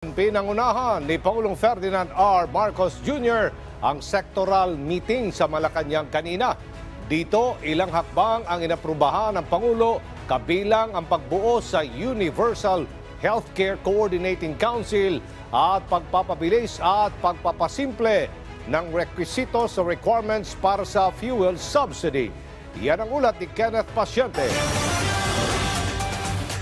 Pinangunahan ni Pangulong Ferdinand R. Marcos Jr. ang sectoral meeting sa Malacanang kanina. Dito, ilang hakbang ang inaprubahan ng Pangulo kabilang ang pagbuo sa Universal Healthcare Coordinating Council at pagpapabilis at pagpapasimple ng requisitos o requirements para sa fuel subsidy. Yan ang ulat ni Kenneth Pasyente.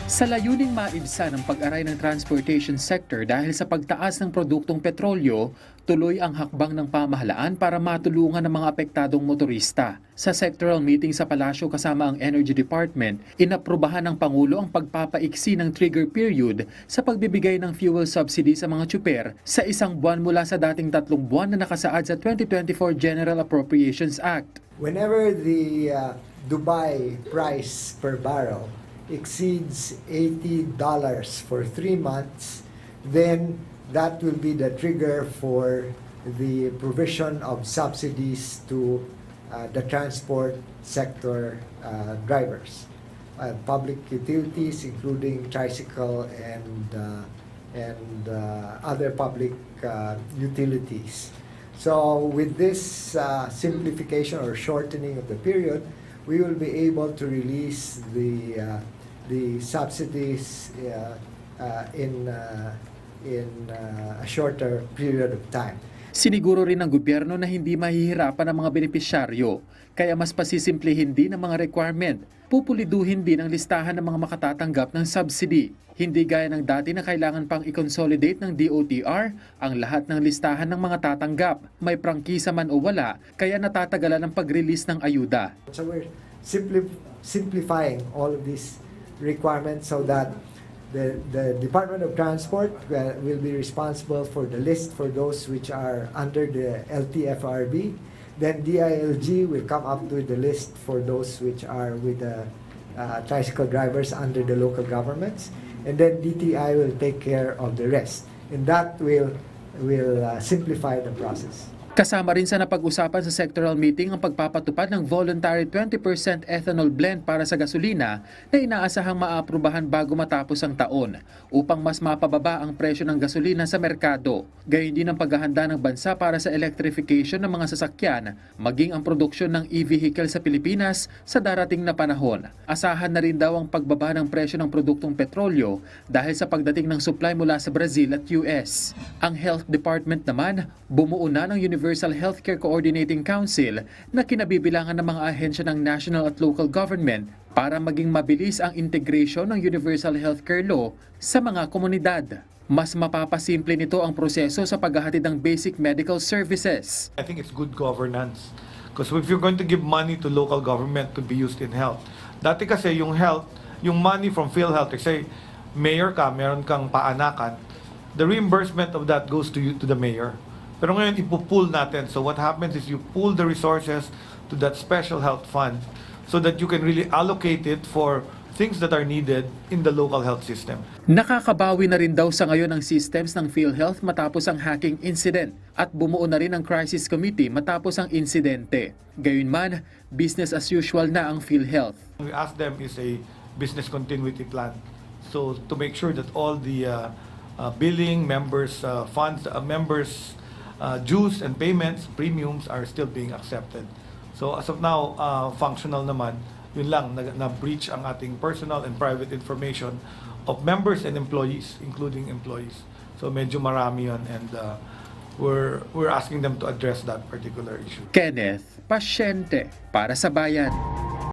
Sa layuning maibsan ang pag-aray ng transportation sector dahil sa pagtaas ng produktong petrolyo, tuloy ang hakbang ng pamahalaan para matulungan ng mga apektadong motorista. Sa sectoral meeting sa palasyo kasama ang Energy Department, inaprubahan ng Pangulo ang pagpapaiksi ng trigger period sa pagbibigay ng fuel subsidy sa mga tsuper sa isang buwan mula sa dating tatlong buwan na nakasaad sa 2024 General Appropriations Act. whenever the uh, Dubai price per barrel exceeds $80 for three months, then that will be the trigger for the provision of subsidies to uh, the transport sector uh, drivers, uh, public utilities, including tricycle and uh, and uh, other public uh, utilities. So with this simplification or shortening of the period, we will be able to release the uh, the subsidies uh, uh, in uh, in a shorter period of time. Siniguro rin ng gobyerno na hindi mahihirapan ang mga benepisyaryo, kaya mas pasisimplihin din ang mga requirement. Pupuliduhin din ang listahan ng mga makatatanggap ng subsidy. Hindi gaya ng dati na kailangan pang i-consolidate ng DOTR ang lahat ng listahan ng mga tatanggap. May prangkisa man o wala, kaya natatagalan ang pag-release ng ayuda. So we're simpli- simplifying all of these requirements so that the, the Department of Transport uh, will be responsible for the list for those which are under the LTFRB. Then DILG will come up with the list for those which are with the uh, tricycle drivers under the local governments. And then DTI will take care of the rest. And that will, will uh, simplify the process. Kasama rin sa napag-usapan sa sectoral meeting ang pagpapatupad ng voluntary 20% ethanol blend para sa gasolina na inaasahang maaprubahan bago matapos ang taon upang mas mapababa ang presyo ng gasolina sa merkado. Gayun din ang paghahanda ng bansa para sa electrification ng mga sasakyan maging ang produksyon ng e-vehicle sa Pilipinas sa darating na panahon. Asahan na rin daw ang pagbaba ng presyo ng produktong petrolyo dahil sa pagdating ng supply mula sa Brazil at US. Ang Health Department naman bumuo na ng Universal Healthcare Coordinating Council na kinabibilangan ng mga ahensya ng national at local government para maging mabilis ang integration ng Universal Healthcare Law sa mga komunidad. Mas mapapasimple nito ang proseso sa paghahatid ng basic medical services. I think it's good governance. Because if you're going to give money to local government to be used in health, dati kasi yung health, yung money from PhilHealth, say, mayor ka, meron kang paanakan, the reimbursement of that goes to you, to the mayor. Pero ngayon, ipupool natin. So what happens is you pool the resources to that special health fund so that you can really allocate it for things that are needed in the local health system. Nakakabawi na rin daw sa ngayon ang systems ng PhilHealth matapos ang hacking incident at bumuo na rin ang crisis committee matapos ang insidente. Gayunman, business as usual na ang PhilHealth. We ask them is a business continuity plan. So to make sure that all the uh, uh, billing, members' uh, funds, uh, members' uh, dues and payments, premiums are still being accepted. So as of now, uh, functional naman. Yun lang, na- na-breach ang ating personal and private information of members and employees, including employees. So medyo marami yun and uh, we're, we're asking them to address that particular issue. Kenneth, pasyente para sa bayan.